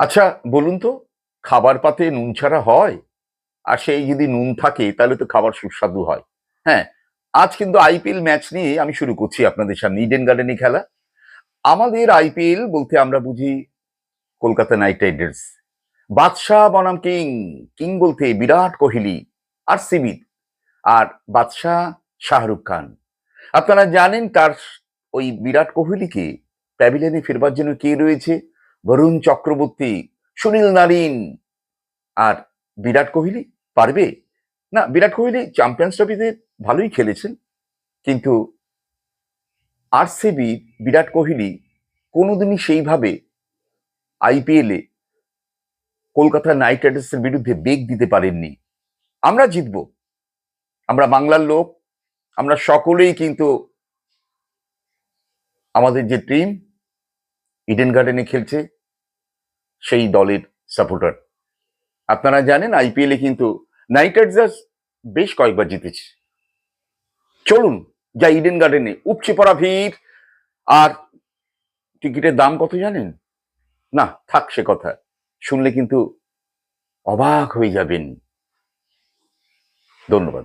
আচ্ছা বলুন তো, খাবার পাতে নুন ছাড়া হয়? আর সেই যদি নুন থাকে, তাহলে তো খাবার সুস্বাদু হয়। হ্যাঁ আজ কিন্তু আইপিএল ম্যাচ নিয়ে আমি শুরু করছি আপনাদের সামনে ইডেন গার্ডেনে খেলা। আমাদের আইপিএল বলতে আমরা বুঝি কলকাতা নাইট রাইডার্স। বাদশাহ বনাম কিং কিং বলতে বিরাট কোহলি আর সিবি আর বাদশাহ শাহরুখ খান। আপনারা জানেন তার ওই বিরাট কোহলিকে প্যাভিলিয়নে ফেরবার জন্য কে রয়েছে? বরুণ চক্রবর্তী, সুনীল নারিন। আর বিরাট কোহলি পারবে? না, বিরাট কোহলি চ্যাম্পিয়ন্স ট্রফিতে ভালোই খেলেছেন, কিন্তু আরসিবি বিরাট কোহলি কোনোদিনই সেইভাবে আইপিএলে কলকাতা নাইট রাইডার্সের বিরুদ্ধে বেগ দিতে পারেননি। আমরা জিতব। আমরা বাংলার লোক। আমরা সকলেই কিন্তু আমাদের যে টিম ইডেন গার্ডেনে খেলছে। সেই দলের সাপোর্টার আপনারা জানেন আইপিএলে কিন্তু নাইট রাইডার্স বেশ কয়েকবার জিতেছে। চলুন যা ইডেন গার্ডেনে উপচে পড়া ভিড়। আর টিকিটের দাম কত জানেন? না, থাক সে কথা। শুনলে কিন্তু অবাক হয়ে যাবেন। ধন্যবাদ।